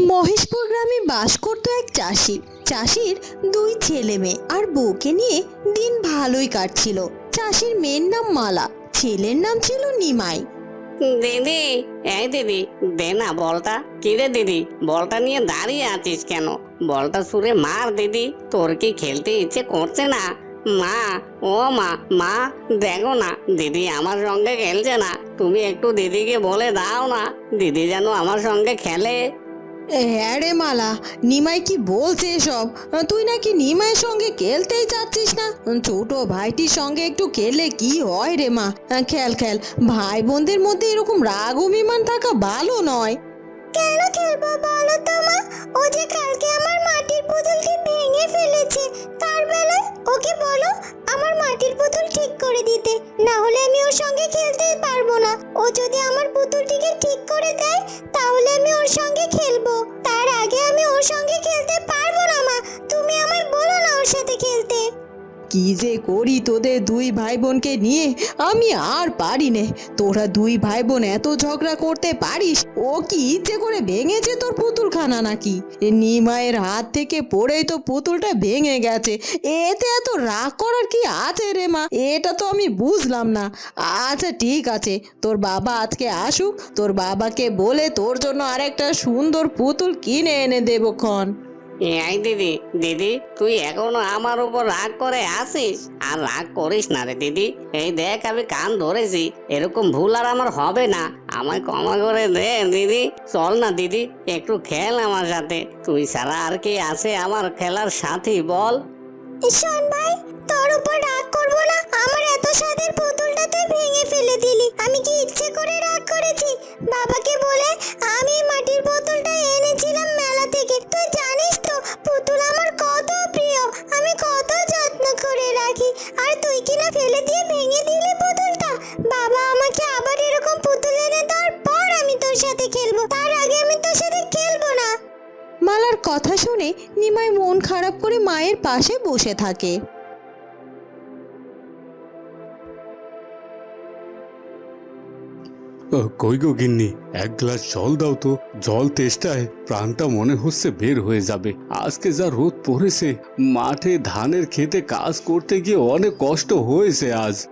মহেশপুর গ্রামে বাস করত এক চাষি। চাষির দুই ছেলে মেয়ে আর বউকে নিয়ে দিন ভালোই কাটছিল। চাষির মেয়ের নাম মালা, ছেলের নাম ছিল নিমাই। দিদি, এই দিদি, দে না বলটা। কিরে দিদি, বলটা নিয়ে দাঁড়িয়ে আছিস কেন? বলটা ছুঁড়ে মার দিদি, তোর কি খেলতে ইচ্ছে করছে না? মা, ও মা মা, দেখো না, দিদি আমার সঙ্গে খেলছে না। তুমি একটু দিদিকে বলে দাও না, দিদি যেন আমার সঙ্গে খেলে। হ্যাঁ রে মালা, নিমাই কি বলছে এসব? তুই নাকি নিমাইয়ের সঙ্গে খেলতেই চাচ্ছিস না? ছোট ভাইটির সঙ্গে একটু খেলে কি হয় রে মা? খেল খেল ভাই বোনদের মধ্যে এরকম রাগ অভিমান থাকা ভালো নয়। কেন খেলব বলো তো মা? ও যে কালকে আমার মাটির পুতুলটি ভেঙে ফেলেছে। তার বেলায় ওকে বলো আমার মাটির পুতুল ঠিক করে দিতে। না হলে আমি ওর সঙ্গে খেলতে পারব না। ও যদি আমার পুতুলটিকে ঠিক করে দেয়, তাহলে আমি ওর সঙ্গে খেলব। তার আগে আমি ওর সঙ্গে খেলতে পারব কি যে করি তোদের দুই ভাই বোনকে নিয়ে? আমি আর পারি নে। তোরা দুই ভাই বোন এত ঝগড়া করতে পারিস, ও কি ইচ্ছে করে ভেঙেছে তোর পুতুলখানা নাকি? নিমায়ের হাত থেকে পড়েই তো পুতুলটা ভেঙে গেছে। এতে এত রাগ করার কি আছে রে মা? এটা তো আমি বুঝলাম না। আচ্ছা ঠিক আছে। তোর বাবা আজকে আসুক। তোর বাবাকে বলে তোর জন্য আরেকটা সুন্দর পুতুল কিনে এনে দেবো ক্ষণ। এই দিদি দিদি, তুই এখনও আমার উপর রাগ করে আসিস? আর রাগ করিস না রে দিদি। এই দেখ আমি কান ধরেছি, এরকম ভুল আর আমার হবে না। আমায় ক্ষমা করে দে দিদি। চল না দিদি, একটু খেল আমার সাথে। তুই ছাড়া আর কি আছে আমার খেলার সাথী বল। ভাই তোর উপর রাগ করব না। আমার এত স্বাদের পুতুলটা তুই ভেঙে ফেলে দিলি। আমি কি ইচ্ছে করে রাগ করেছি? বাবাকে বলে, আমি মাটির পুতুলটা এনেছিলাম মেলা থেকে। তুই জানিস তো, পুতুল আমার কত প্রিয়। আমি কত যত্ন করে রাখি। আর তুই কিনা ফেলে দিয়ে ভেঙে দিলি পুতুলটা? বাবা আমাকে আবার এরকম পুতুল এনে দেওয়ার পর আমি তোর সাথে খেলব। তার আগে আমি তোর সাথে খেলব না। মালার কথা শুনে নিমাই মন খারাপ করে মায়ের পাশে বসে থাকে। কই গো গিন্নি? এক গ্লাস জল দাও তো। জল তেষ্টায় প্রাণটা মনে হচ্ছে বের হয়ে যাবে। আজকে যা রোদ পড়েছে মাঠে ধানের খেতে কাজ করতে গিয়ে অনেক কষ্ট হয়েছে আজ।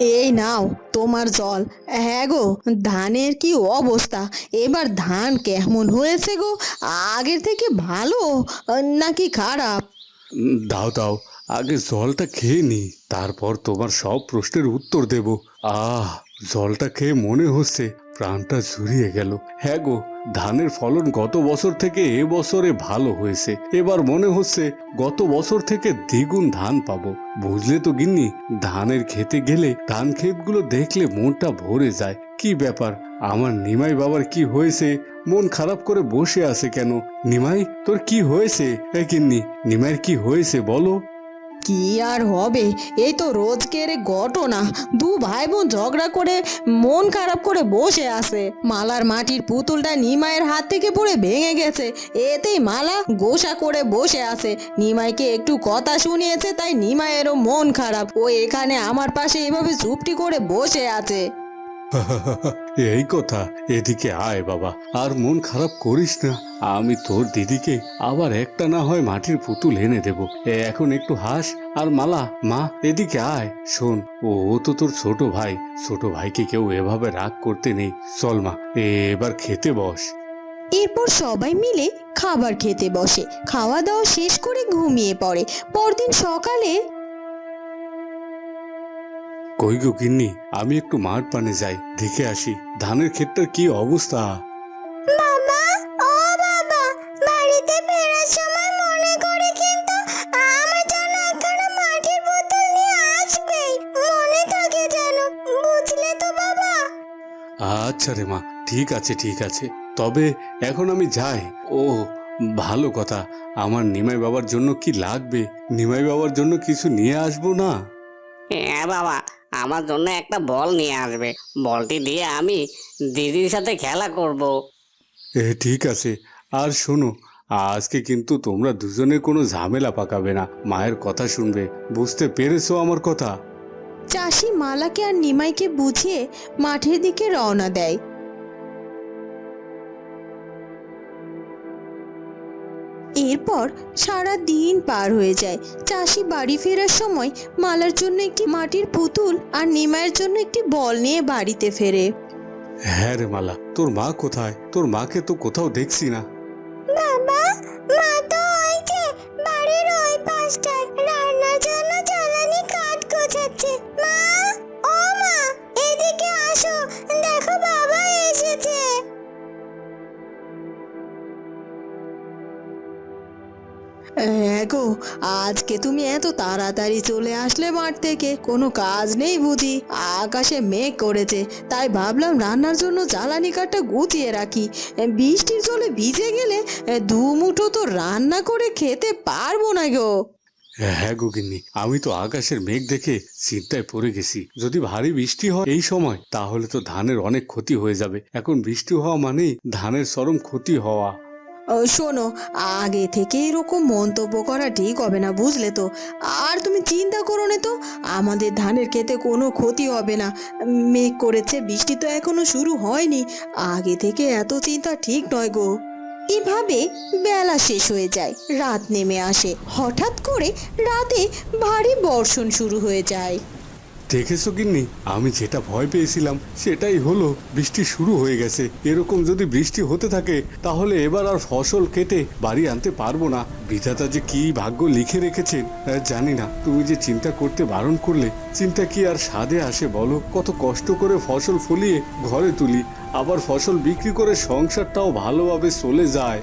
এই নাও তোমার জল। হ্যাঁ গো ধানের কি অবস্থা? এবার ধান কেমন হয়েছে গো? আগের থেকে ভালো নাকি খারাপ? দাও দাও। আগে জলটা খেয়ে নি তারপর তোমার সব প্রশ্নের উত্তর দেব। আহ! জলটা খেয়ে মনে হচ্ছে প্রাণটা ঝুরিয়ে গেল। হ্যাঁ গো, ধানের ফলন গত বছর থেকে এ বছরে ভালো হয়েছে। এবার মনে হচ্ছে গত বছর থেকে দ্বিগুণ ধান পাবো। বুঝলে তো গিন্নি, ধানের খেতে গেলে ধান ক্ষেতগুলো দেখলে মনটা ভরে যায়। কি ব্যাপার? আমার নিমাই বাবার কি হয়েছে? মন খারাপ করে বসে আছে কেন? নিমাই, তোর কি হয়েছে? এ গিন্নি, নিমাইয়ের কি হয়েছে বলো? কি আর হবে? এই তো রোজকের ঘটনা। দু ভাই বোন ঝগড়া করে মন খারাপ করে বসে আছে। মালার মাটির পুতুলটা নিমাইয়ের হাত থেকে পড়ে ভেঙে গেছে। এতেই মালা গোসা করে বসে আছে। নিমাইকে একটু কথা শুনিয়েছে, তাই নিমাইয়েরও মন খারাপ। ও এখানে আমার পাশে এভাবে চুপটি করে বসে আছে। এই কথা। এদিকে আয় বাবা, আর মন খারাপ করিস না। আমি তোর দিদিকে আবার একটা না হয় মাটির পুতুল এনে দেব। এখন একটু হাস। আর মালা, মা, এদিকে আয়। শোন, ও তো তোর ছোট ভাই। ছোট ভাইকে কেউ এভাবে রাগ করতে নেই। চল মা, এবার খেতে বস। এরপর সবাই মিলে খাবার খেতে বসে। খাওয়া দাওয়া শেষ করে ঘুমিয়ে পড়ে। পরদিন সকালে কই গো গিন্নি? আমি একটু মাঠ পানে যাই দেখে আসি। ধানের ক্ষেতটার কি অবস্থা? বাবা ও বাবা বাড়িতে ফেরার সময় মনে করে কিন্তু আমার জন্য একখানা মাটির বোতল নিয়ে আসবে মনে থাকে যেন বুঝলে তো বাবা? আচ্ছা রে মা ঠিক আছে ঠিক আছে। তবে এখন আমি যাই। ও ভালো কথা। আমার নিমাই বাবার জন্য কি লাগবে? নিমাই বাবার জন্য কিছু নিয়ে আসব না? হ্যাঁ বাবা আমার জন্য একটা বল নিয়ে আসবে। বলটি দিয়ে আমি দিদির সাথে খেলা করব। এ ঠিক আছে। আর শোনো আজকে কিন্তু তোমরা দুজনে কোনো ঝামেলা পাকাবে না। মায়ের কথা শুনবে। বুঝতে পেরেছ আমার কথা? চাষি মালাকে আর নিমাইকে বুঝিয়ে মাঠের দিকে রওনা দেয়। এরপর সারা দিন পার হয়ে যায়। চাষি বাড়ি ফেরার সময় মালার জন্য একটি মাটির পুতুল আর নিমায়ের জন্য একটি বল নিয়ে বাড়িতে ফেরে। হ্যাঁ রে মালা তোর মা কোথায়? তোর মাকে তো কোথাও দেখছি না। বাবা মা তো ওই যে বাড়ির ওই পাশটায় রান্নার জন্য হ্যাঁ গো, আজকে তুমি এত তাড়াতাড়ি চলে আসলে মাঠ থেকে। কোনো কাজ নেই বুঝি আকাশে মেঘ করেছে, তাই ভাবলাম রান্নার জন্য জ্বালানি কাঠটা গুছিয়ে রাখি। বৃষ্টির জলে ভিজে গেলে দু মুঠো তো রান্না করে খেতে পারব না গো। হ্যাঁ গো আমি তো আকাশের মেঘ দেখে চিন্তায় পড়ে গেছি। যদি ভারী বৃষ্টি হয় এই সময়, তাহলে তো ধানের অনেক ক্ষতি হয়ে যাবে। এখন বৃষ্টি হওয়া মানেই ধানের চরম ক্ষতি হওয়া। শোনো, আগে থেকে এরকম মন্তব্য করা ঠিক হবে না বুঝলে তো? আর তুমি চিন্তা করো না তো, আমাদের ধানের খেতে কোনো ক্ষতি হবে না। মেঘ করেছে, বৃষ্টি তো এখনও শুরু হয়নি। আগে থেকে এত চিন্তা ঠিক নয় গো। এভাবে বেলা শেষ হয়ে যায়, রাত নেমে আসে। হঠাৎ করে রাতে ভারী বর্ষণ শুরু হয়ে যায়। দেখেছ গিন্নি? আমি যেটা ভয় পেয়েছিলাম, সেটাই হলো বৃষ্টি শুরু হয়ে গেছে। এরকম যদি বৃষ্টি হতে থাকে, তাহলে এবার আর ফসল কেটে বাড়ি আনতে পারব না। বিধাতা যে কি ভাগ্য লিখে রেখেছেন জানি না। তুমি যে চিন্তা করতে বারণ করলে, চিন্তা কি আর স্বাদে আসে বলো? কত কষ্ট করে ফসল ফলিয়ে ঘরে তুলি, আবার ফসল বিক্রি করে সংসারটাও ভালোভাবে চলে যায়।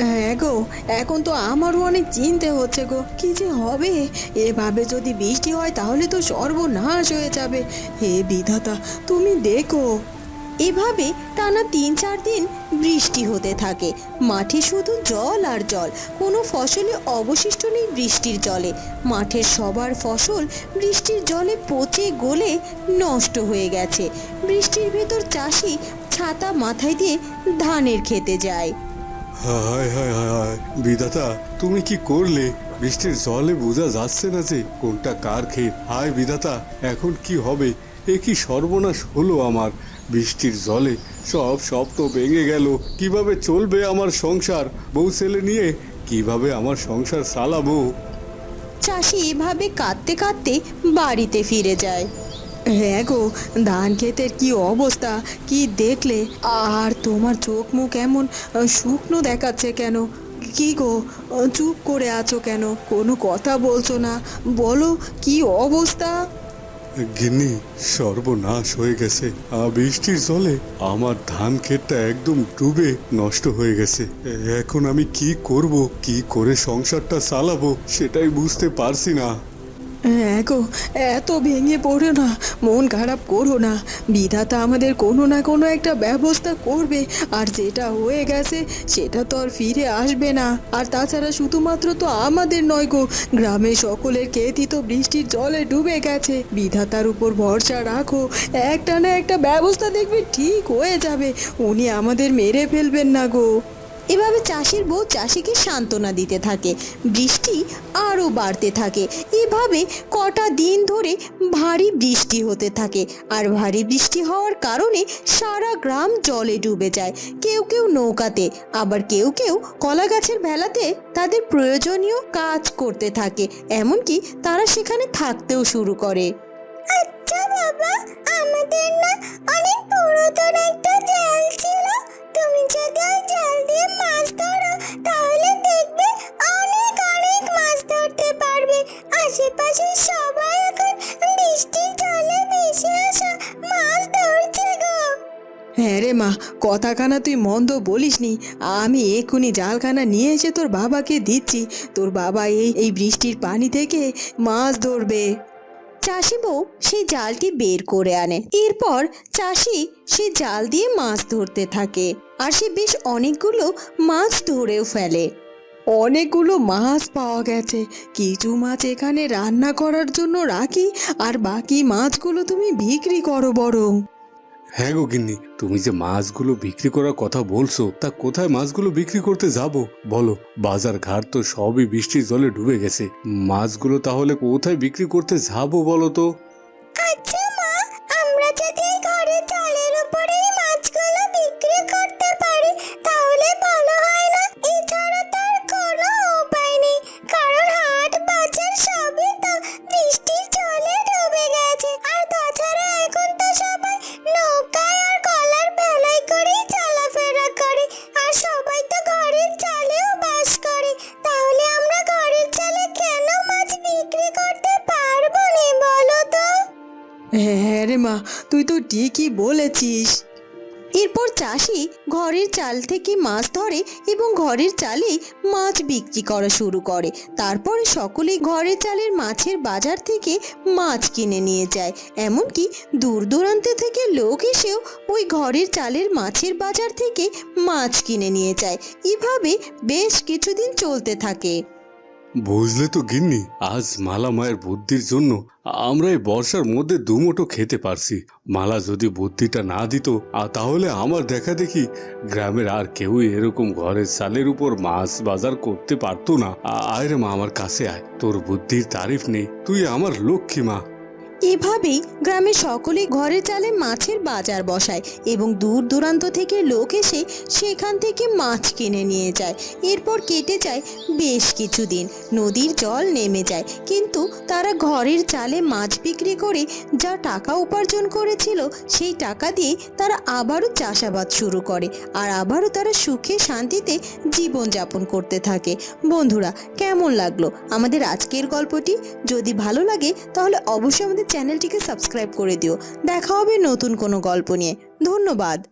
গো, এখন তো আমারও অনেক চিনতে হচ্ছে গো। কি যে হবে? এভাবে যদি বৃষ্টি হয় তাহলে তো সর্বনাশ হয়ে যাবে। হে বিধাতা, তুমি দেখো। এভাবে টানা তিন চার দিন বৃষ্টি হতে থাকে। মাঠে শুধু জল আর জল, কোনো ফসলে অবশিষ্ট নেই বৃষ্টির জলে। মাঠের সবার ফসল বৃষ্টির জলে পচে, গলে নষ্ট হয়ে গেছে। বৃষ্টির ভেতর চাষি ছাতা মাথায় দিয়ে ধানের খেতে যায়। হায় হায় হায় হায় বিধাতা, তুমি কি করলে? বৃষ্টির জলে বোঝা যাচ্ছে না যে কোনটা কার ক্ষেত। হায় বিধাতা, এখন কি হবে? এ কি সর্বনাশ হলো আমার। বৃষ্টির জলে সব স্বপ্ন ভেঙে গেল। কীভাবে চলবে আমার সংসার? বউ ছেলে নিয়ে কীভাবে আমার সংসার চালাবো? চাষি এভাবে কাঁদতে কাঁদতে বাড়িতে ফিরে যায়। হ্যাঁ গো, ধান ক্ষেতের কি অবস্থা? কি দেখলে? আর তোমার চোখ মুখ এমন শুকনো দেখাচ্ছে কেন? কি গো চুপ করে আছো কেন? কোনো কথা বলছো না। বলো, কি অবস্থা? গিন্নি, সর্বনাশ হয়ে গেছে। বৃষ্টির জলে আমার ধান ক্ষেতটা একদম ডুবে নষ্ট হয়ে গেছে। এখন আমি কি করব, কি করে সংসারটা চালাবো, সেটাই বুঝতে পারছি না। গো, এত ভেঙে পড়ো না, মন খারাপ করো না। বিধাতা আমাদের কোনো না কোনো একটা ব্যবস্থা করবে, আর যেটা হয়ে গেছে, সেটা তো আর ফিরে আসবে না। আর তাছাড়া শুধুমাত্র তো আমাদের নয় গো, গ্রামের সকলের ক্ষেতই তো বৃষ্টির জলে ডুবে গেছে। বিধাতার উপর ভরসা রাখো, একটা না একটা ব্যবস্থা দেখবে ঠিক হয়ে যাবে, উনি আমাদের মেরে ফেলবেন না গো। এভাবে চাষির বউ চাষিকে সান্ত্বনা দিতে থাকে, বৃষ্টি আরও বাড়তে থাকে। এভাবে কটা দিন ধরে ভারী বৃষ্টি হতে থাকে আর ভারী বৃষ্টি হওয়ার কারণে সারা গ্রাম জলে ডুবে যায়। কেউ কেউ নৌকাতে, আবার কেউ কেউ কলা গাছের ভেলাতে তাদের প্রয়োজনীয় কাজ করতে থাকে, এমনকি তারা সেখানে থাকতেও শুরু করে। আচ্ছা বাবা, আমাদের না অনেক পুরাতন একটা জাল ছিল। তুমি যদি মাছ ধরো, তাহলে দেখবে অনেক অনেক মাছ ধরতে পারবে। আশেপাশে সবাই এখন বৃষ্টির জলে ভেসে আসা মাছ ধরছে গো। হ্যাঁ রে মা, কথাখানা তুই মন্দ বলিসনি। আমি এক্ষুনি জালখানা নিয়ে এসে তোর বাবাকে দিচ্ছি। তোর বাবা এই এই বৃষ্টির পানি থেকে মাছ ধরবে। চাষি বউ সেই জালটি বের করে আনে। এরপর চাষি সে জাল দিয়ে মাছ ধরতে থাকে আর সে বেশ অনেকগুলো মাছ ধরেও ফেলে। অনেকগুলো মাছ পাওয়া গেছে। কিছু মাছ এখানে রান্না করার জন্য রাখি আর বাকি মাছগুলো তুমি বিক্রি করো বরং। হ্যাঁ গো গিন্নি, তুমি যে মাছগুলো বিক্রি করার কথা বলছো, তা কোথায় মাছগুলো বিক্রি করতে যাব? বলো, বাজার ঘাট তো সবই বৃষ্টির জলে ডুবে গেছে। মাছগুলো তাহলে কোথায় বিক্রি করতে যাব বলো তো? তুই তো ঠিকই বলেছিস। এরপর চাষি ঘরের চাল থেকে মাছ ধরে এবং ঘরের চালেই মাছ বিক্রি করা শুরু করে। তারপরে সকলেই ঘরের চালের মাছের বাজার থেকে মাছ কিনে নিয়ে যায়। এমনকি দূর দূরান্ত থেকে লোক এসেও ওই ঘরের চালের মাছের বাজার থেকে মাছ কিনে নিয়ে যায়। এভাবে বেশ কিছুদিন চলতে থাকে। বুঝলে তো গিন্নি, আজ মালা মায়ের বুদ্ধির জন্য আমরা এই বর্ষার মধ্যে দুমোটো খেতে পারছি। মালা যদি বুদ্ধিটা না দিত তাহলে আমার দেখা দেখি গ্রামের আর কেউই এরকম ঘরের চালের উপর মাছ বাজার করতে পারতো না। আয় রে মা, আমার কাছে আয়। তোর বুদ্ধির তারিফ নেই। তুই আমার লক্ষ্মী মা। এভাবেই গ্রামে সকলেই ঘরের চালে মাছের বাজার বসায় এবং দূর দূরান্ত থেকে লোক এসে সেখান থেকে মাছ কিনে নিয়ে যায়। এরপর কেটে যায় বেশ কিছুদিন। নদীর জল নেমে যায়। কিন্তু তারা ঘরের চালে মাছ বিক্রি করে যা টাকা উপার্জন করেছিল সেই টাকা দিয়ে তারা আবারও চাষাবাদ শুরু করে আর আবারও তারা সুখে শান্তিতে জীবনযাপন করতে থাকে। বন্ধুরা, কেমন লাগল আমাদের আজকের গল্পটি? যদি ভালো লাগে তাহলে অবশ্যই আমাদের চ্যানেলটিকে সাবস্ক্রাইব করে দিও। দেখা হবে নতুন কোনো গল্প নিয়ে। ধন্যবাদ।